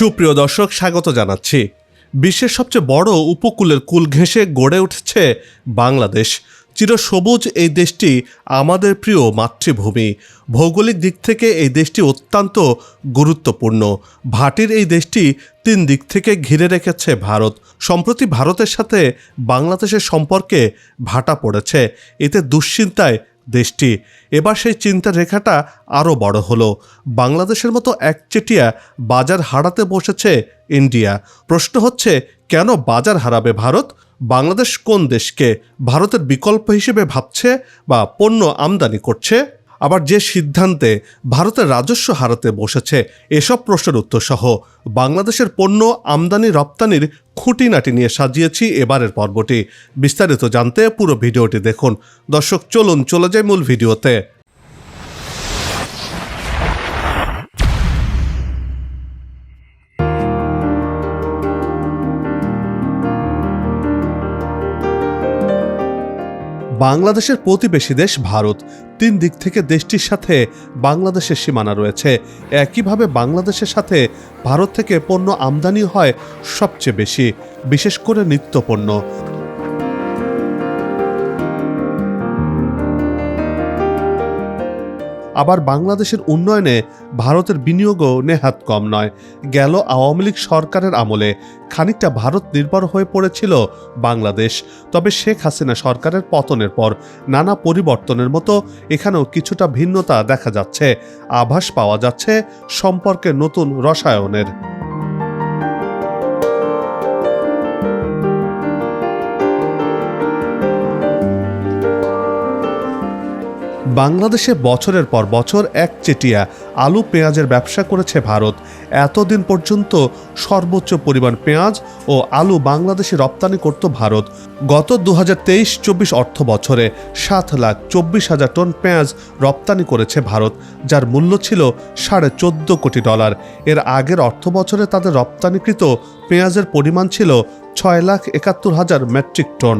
সুপ্রিয় দর্শক, স্বাগত জানাচ্ছি। বিশ্বের সবচেয়ে বড় উপকূলের কুল ঘেঁষে গড়ে উঠেছে বাংলাদেশ। চিরসবুজ এই দেশটি আমাদের প্রিয় মাতৃভূমি। ভৌগোলিক দিক থেকে এই দেশটি অত্যন্ত গুরুত্বপূর্ণ। ভাটির এই দেশটি তিন দিক থেকে ঘিরে রেখেছে ভারত। সম্প্রতি ভারতের সাথে বাংলাদেশের সম্পর্কে ভাটা পড়েছে। এতে দুশ্চিন্তায় দেশটি। এবার সেই চিন্তার রেখাটা আরও বড় হলো। বাংলাদেশের মতো একচেটিয়া বাজার হারাতে বসেছে ইন্ডিয়া। প্রশ্ন হচ্ছে, কেন বাজার হারাবে ভারত? বাংলাদেশ কোন দেশকে ভারতের বিকল্প হিসেবে ভাবছে বা পণ্য আমদানি করছে? আবার যে সিদ্ধান্তে ভারতের রাজস্ব হারাতে বসেছে, এসব প্রশ্নের উত্তর সহ বাংলাদেশের পণ্য আমদানি রপ্তানির খুঁটিনাটি নিয়ে সাজিয়েছি এবারের পর্বটি। বিস্তারিত জানতে পুরো ভিডিওটি দেখুন। দর্শক, চলুন, চলে যায় মূল ভিডিওতে। বাংলাদেশের প্রতিবেশী দেশ ভারত। তিন দিক থেকে দেশটির সাথে বাংলাদেশের সীমানা রয়েছে। একইভাবে বাংলাদেশের সাথে ভারত থেকে পণ্য আমদানি হয় সবচেয়ে বেশি, বিশেষ করে নিত্যপণ্য। আবার বাংলাদেশের উন্নয়নে ভারতের বিনিয়োগও নেহাত কম নয়। গেল আওয়ামী লীগ সরকারের আমলে খানিকটা ভারত নির্ভর হয়ে পড়েছিল বাংলাদেশ। তবে শেখ হাসিনা সরকারের পতনের পর নানা পরিবর্তনের মতো এখানেও কিছুটা ভিন্নতা দেখা যাচ্ছে। আভাস পাওয়া যাচ্ছে সম্পর্কে নতুন রসায়নের। বাংলাদেশে বছরের পর বছর এক চেটিয়া আলু পেঁয়াজের ব্যবসা করেছে ভারত। এতদিন পর্যন্ত সর্বোচ্চ পরিমাণ পেঁয়াজ ও আলু বাংলাদেশে রপ্তানি করত ভারত। গত দু হাজার তেইশ চব্বিশ অর্থ বছরে সাত লাখ চব্বিশ হাজার টন পেঁয়াজ রপ্তানি করেছে ভারত, যার মূল্য ছিল সাড়ে চোদ্দ কোটি ডলার। এর আগের অর্থ বছরে তাদের রপ্তানিকৃত পেঁয়াজের পরিমাণ ছিল ছয় লাখ একাত্তর হাজার মেট্রিক টন।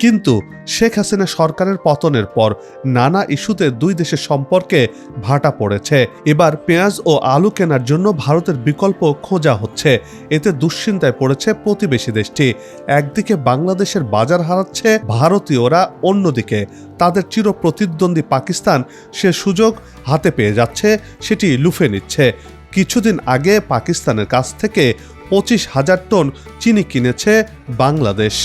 কিন্তু শেখ হাসিনা সরকারের পতনের পর নানা ইস্যুতে দুই দেশের সম্পর্কে ভাটা পড়েছে। এবার পেঁয়াজ ও আলু কেনার জন্য ভারতের বিকল্প খোঁজা হচ্ছে। এতে দুশ্চিন্তায় পড়েছে প্রতিবেশী দেশটি। একদিকে বাংলাদেশের বাজার হারাচ্ছে ভারতীয়রা, অন্যদিকে তাদের চির প্রতিদ্বন্দ্বী পাকিস্তান সে সুযোগ হাতে পেয়ে যাচ্ছে, সেটি লুফে নিচ্ছে। কিছুদিন আগে পাকিস্তানের কাছ থেকে পঁচিশ হাজার টন চিনি কিনেছে বাংলাদেশ।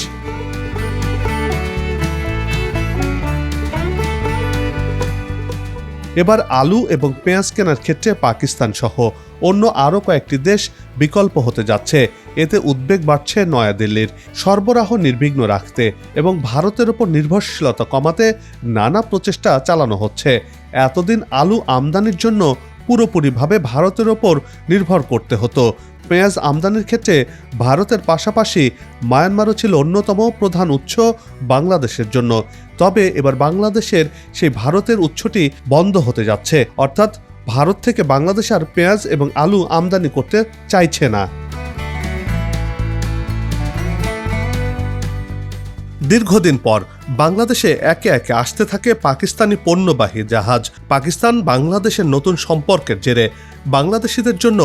এবার আলু এবং পেঁয়াজ কেনার ক্ষেত্রে পাকিস্তান সহ অন্য আরও কয়েকটি দেশ বিকল্প হতে যাচ্ছে। এতে উদ্বেগ বাড়ছে নয়াদিল্লির। সরবরাহ নির্বিঘ্ন রাখতে এবং ভারতের ওপর নির্ভরশীলতা কমাতে নানা প্রচেষ্টা চালানো হচ্ছে। এতদিন আলু আমদানির জন্য পুরোপুরিভাবে ভারতের ওপর নির্ভর করতে হতো। পেঁয়াজ আমদানির ক্ষেত্রে ভারতের পাশাপাশি মায়ানমারও ছিল অন্যতম প্রধান উৎস বাংলাদেশের জন্য। তবে এবার বাংলাদেশের সেই ভারতের উৎসটি বন্ধ হতে যাচ্ছে। অর্থাৎ ভারত থেকে বাংলাদেশ আর পেঁয়াজ এবং আলু আমদানি করতে চাইছে না। দীর্ঘদিন পর বাংলাদেশে একে একে আসতে থাকে পাকিস্তানি পণ্যবাহী জাহাজ। পাকিস্তান বাংলাদেশের নতুন সম্পর্কের জেরে বাংলাদেশিদের জন্য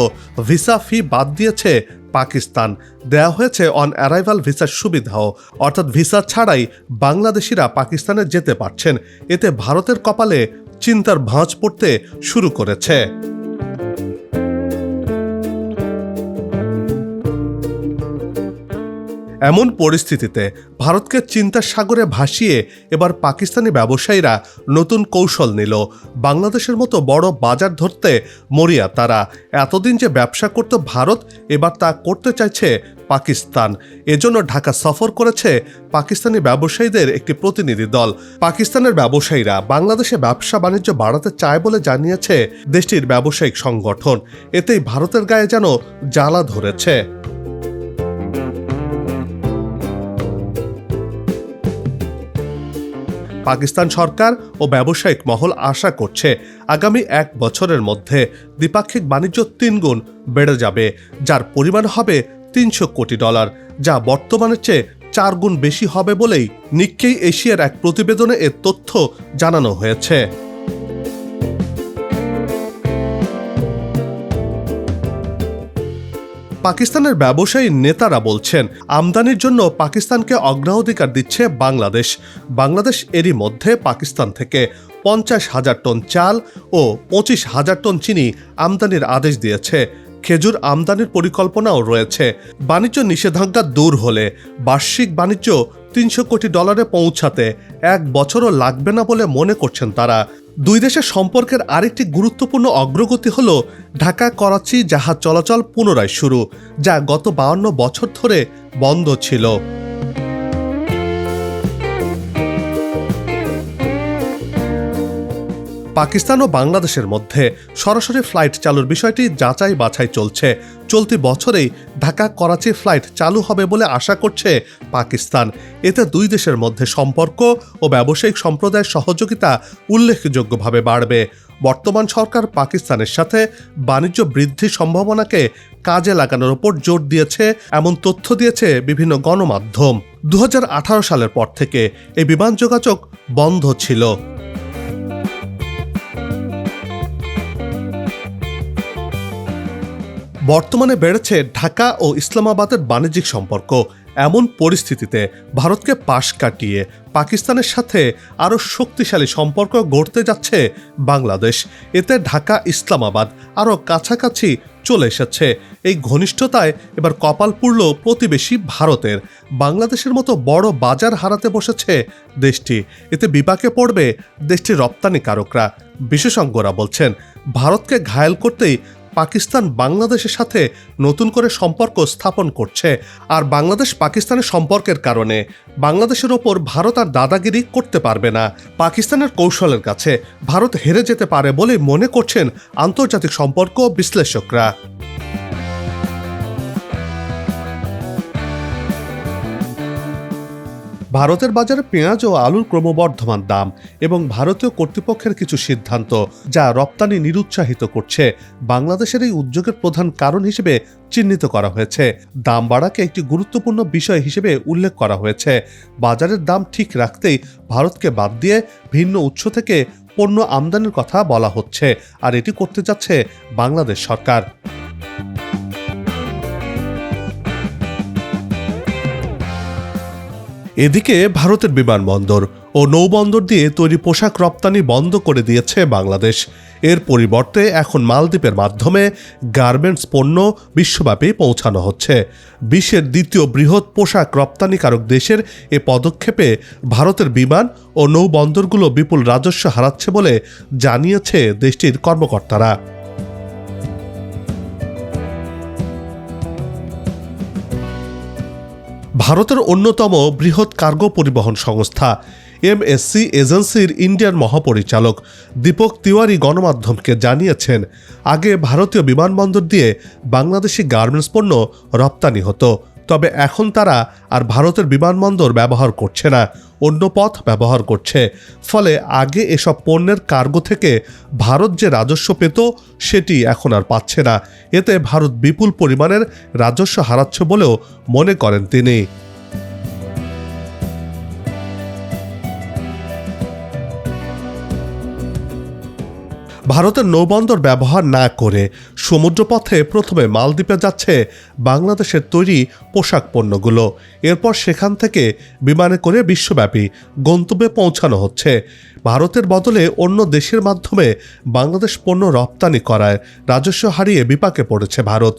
ভিসা ফি বাদ দিয়েছে পাকিস্তান। দেয়া হয়েছে অন অ্যারাইভাল ভিসার সুবিধাও, অর্থাৎ ভিসা ছাড়াই বাংলাদেশিরা পাকিস্তানে যেতে পারছেন। এতে ভারতের কপালে চিন্তার ভাঁজ পড়তে শুরু করেছে। এমন পরিস্থিতিতে ভারতকে চিন্তার সাগরে ভাসিয়ে এবার পাকিস্তানি ব্যবসায়ীরা নতুন কৌশল নিল। বাংলাদেশের মতো বড় বাজার ধরতে মরিয়া তারা এতদিন যে ব্যবসা করত ভারত, এবার তা করতে চাইছে পাকিস্তান। এজন্য ঢাকা সফর করেছে পাকিস্তানি ব্যবসায়ীদের একটি প্রতিনিধি দল। পাকিস্তানের ব্যবসায়ীরা বাংলাদেশে ব্যবসা বাণিজ্য বাড়াতে চায় বলে জানিয়েছে দেশটির ব্যবসায়িক সংগঠন। এতেই ভারতের গায়ে যেন জ্বালা ধরেছে। পাকিস্তান সরকার ও ব্যবসায়িক মহল আশা করছে আগামী এক বছরের মধ্যে দ্বিপাক্ষিক বাণিজ্য তিনগুণ বেড়ে যাবে, যার পরিমাণ হবে তিনশো কোটি ডলার, যা বর্তমানের চেয়ে চার গুণ বেশি হবে বলেই নিক্কেই এশিয়ার এক প্রতিবেদনে এর তথ্য জানানো হয়েছে। পাকিস্তানের ব্যবসায়ী নেতারা বলছেন, আমদানির জন্য পাকিস্তানকে অগ্রাধিকার দিচ্ছে বাংলাদেশ। বাংলাদেশ এরই মধ্যে পাকিস্তান থেকে পঞ্চাশ হাজার টন চাল ও পঁচিশ হাজার টন চিনি আমদানির আদেশ দিয়েছে। খেজুর আমদানির পরিকল্পনাও রয়েছে। বাণিজ্য নিষেধাজ্ঞা দূর হলে বার্ষিক বাণিজ্য তিনশো কোটি ডলারে পৌঁছাতে এক বছরও লাগবে না বলে মনে করছেন তারা। দুই দেশের সম্পর্কের আরেকটি গুরুত্বপূর্ণ অগ্রগতি হল ঢাকা করাচি জাহাজ চলাচল পুনরায় শুরু, যা গত বাউন্ন বছর ধরে বন্ধ ছিল। পাকিস্তান ও বাংলাদেশের মধ্যে সরাসরি ফ্লাইট চালুর বিষয়টি যাচাই বাছাই চলছে। চলতি বছরেই ঢাকা করাচি ফ্লাইট চালু হবে বলে আশা করছে পাকিস্তান। এতে দুই দেশের মধ্যে সম্পর্ক ও ব্যবসায়িক সম্প্রদায়ের সহযোগিতা উল্লেখযোগ্যভাবে বাড়বে। বর্তমান সরকার পাকিস্তানের সাথে বাণিজ্য বৃদ্ধির সম্ভাবনাকে কাজে লাগানোর ওপর জোর দিয়েছে, এমন তথ্য দিয়েছে বিভিন্ন গণমাধ্যম। দু হাজার আঠারো সালের পর থেকে এই বিমান যোগাযোগ বন্ধ ছিল। বর্তমানে বেড়েছে ঢাকা ও ইসলামাবাদের বাণিজ্যিক সম্পর্ক। এমন পরিস্থিতিতে ভারতকে পাশ কাটিয়ে পাকিস্তানের সাথে আরও শক্তিশালী সম্পর্ক গড়তে যাচ্ছে বাংলাদেশ। এতে ঢাকা, ইসলামাবাদ আরও কাছাকাছি চলে এসেছে। এই ঘনিষ্ঠতায় এবার কপাল পুড়ল প্রতিবেশী ভারতের। বাংলাদেশের মতো বড় বাজার হারাতে বসেছে দেশটি। এতে বিপাকে পড়বে দেশটির রপ্তানিকারকরা। বিশেষজ্ঞরা বলছেন, ভারতকে ঘায়েল করতেই পাকিস্তান বাংলাদেশের সাথে নতুন করে সম্পর্ক স্থাপন করছে আর বাংলাদেশ পাকিস্তানের সম্পর্কের কারণে বাংলাদেশের ওপর ভারত আর দাদাগিরি করতে পারবে না। পাকিস্তানের কৌশলের কাছে ভারত হেরে যেতে পারে বলে মনে করছেন আন্তর্জাতিক সম্পর্ক বিশ্লেষকরা। ভারতের বাজারে পেঁয়াজ ও আলুর ক্রমবর্ধমান দাম এবং ভারতীয় কর্তৃপক্ষের কিছু সিদ্ধান্ত, যা রপ্তানি নিরুৎসাহিত করছে, বাংলাদেশের এই উদ্যোগের প্রধান কারণ হিসেবে চিহ্নিত করা হয়েছে। দাম বাড়াকে একটি গুরুত্বপূর্ণ বিষয় হিসেবে উল্লেখ করা হয়েছে। বাজারের দাম ঠিক রাখতেই ভারতকে বাদ দিয়ে ভিন্ন উৎস থেকে পণ্য আমদানির কথা বলা হচ্ছে, আর এটি করতে যাচ্ছে বাংলাদেশ সরকার। এদিকে ভারতের বিমানবন্দর ও নৌবন্দর দিয়ে তৈরি পোশাক রপ্তানি বন্ধ করে দিয়েছে বাংলাদেশ। এর পরিবর্তে এখন মালদ্বীপের মাধ্যমে গার্মেন্টস পণ্য বিশ্বব্যাপী পৌঁছানো হচ্ছে। বিশ্বের দ্বিতীয় বৃহৎ পোশাক রপ্তানিকারক দেশের এ পদক্ষেপে ভারতের বিমান ও নৌবন্দরগুলো বিপুল রাজস্ব হারাচ্ছে বলে জানিয়েছে দেশটির কর্মকর্তারা। ভারতের অন্যতম বৃহৎ কার্গো পরিবহন সংস্থা, এমএসসি এজেন্সির ইন্ডিয়ান মহাপরিচালক দীপক তিওয়ারি গণমাধ্যমকে জানিয়েছেন, আগে ভারতীয় বিমানবন্দর দিয়ে বাংলাদেশি গার্মেন্টস পণ্য রপ্তানি হতো। তবে এখন তারা আর ভারতের বিমানবন্দর ব্যবহার করছে না, অন্য পথ ব্যবহার করছে। ফলে আগে এসব পণ্যের কার্গো থেকে ভারত যে রাজস্ব পেত, সেটি এখন আর পাচ্ছে না। এতে ভারত বিপুল পরিমাণের রাজস্ব হারাচ্ছে বলেও মনে করেন তিনি। ভারতের নৌবন্দর ব্যবহার না করে সমুদ্রপথে প্রথমে মালদ্বীপে যাচ্ছে বাংলাদেশের তৈরি পোশাক পণ্যগুলো। এরপর সেখান থেকে বিমানে করে বিশ্বব্যাপী গন্তব্যে পৌঁছানো হচ্ছে। ভারতের বদলে অন্য দেশের মাধ্যমে বাংলাদেশ পণ্য রপ্তানি করায় রাজস্ব হারিয়ে বিপাকে পড়েছে ভারত।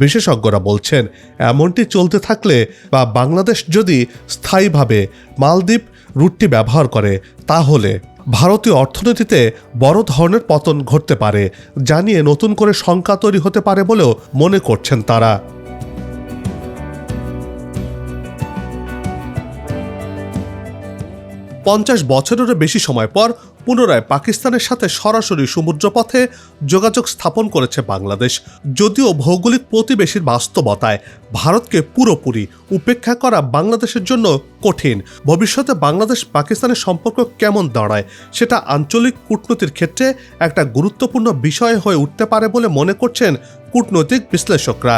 বিশেষজ্ঞরা বলছেন, এমনটি চলতে থাকলে বা বাংলাদেশ যদি স্থায়ীভাবে মালদ্বীপ রুটটি ব্যবহার করে, তাহলে ভারতীয় অর্থনীতিতে বড় ধরনের পতন ঘটতে পারে জানিয়ে নতুন করে শঙ্কা তৈরি হতে পারে বলেও মনে করছেন তারা। পঞ্চাশ বছরেরও বেশি সময় পর পুনরায় পাকিস্তানের সাথে সরাসরি সমুদ্রপথে যোগাযোগ স্থাপন করেছে বাংলাদেশ। যদিও ভৌগোলিক প্রতিবেশীর বাস্তবতায় ভারতকে পুরোপুরি উপেক্ষা করা বাংলাদেশের জন্য কঠিন। ভবিষ্যতে বাংলাদেশ পাকিস্তানের সম্পর্ক কেমন দাঁড়ায়, সেটা আঞ্চলিক কূটনীতির ক্ষেত্রে একটা গুরুত্বপূর্ণ বিষয় হয়ে উঠতে পারে বলে মনে করছেন কূটনৈতিক বিশ্লেষকরা।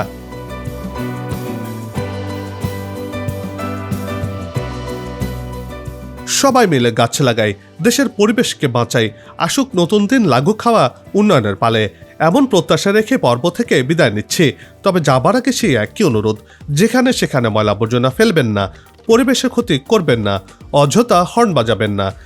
সবাই মিলে গাছ লাগাই দেশের পরিবেশকে বাঁচাই আসুক নতুন দিন লাগু খাওয়া উন্নয়নের পালে। এমন প্রত্যাশা রেখে পর্ব থেকে বিদায় নিচ্ছি। তবে যাবার আগে সেই একই অনুরোধ, যেখানে সেখানে ময়লা আবর্জনা ফেলবেন না, পরিবেশের ক্ষতি করবেন না, অযথা হর্ন বাজাবেন না।